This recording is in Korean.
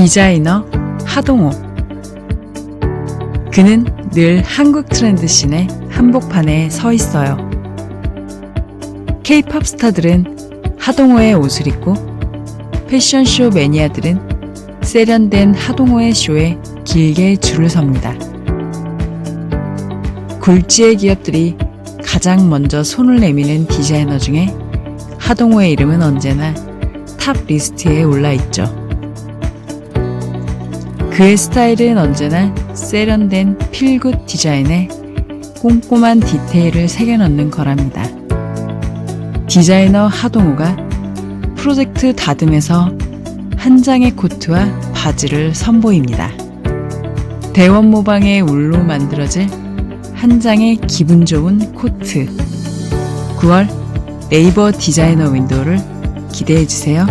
디자이너 하동호. 그는 늘 한국 트렌드 씬의 한복판에 서 있어요. K-팝 스타들은 하동호의 옷을 입고 패션쇼 매니아들은 세련된 하동호의 쇼에 길게 줄을 섭니다. 굴지의 기업들이 가장 먼저 손을 내미는 디자이너 중에 하동호의 이름은 언제나 탑 리스트에 올라 있죠. 그의 스타일은 언제나 세련된 필굿 디자인에 꼼꼼한 디테일을 새겨넣는 거랍니다. 디자이너 하동우가 프로젝트 다듬에서 한 장의 코트와 바지를 선보입니다. 대원 모방의 울로 만들어질 한 장의 기분 좋은 코트. 9월 네이버 디자이너 윈도우를 기대해 주세요.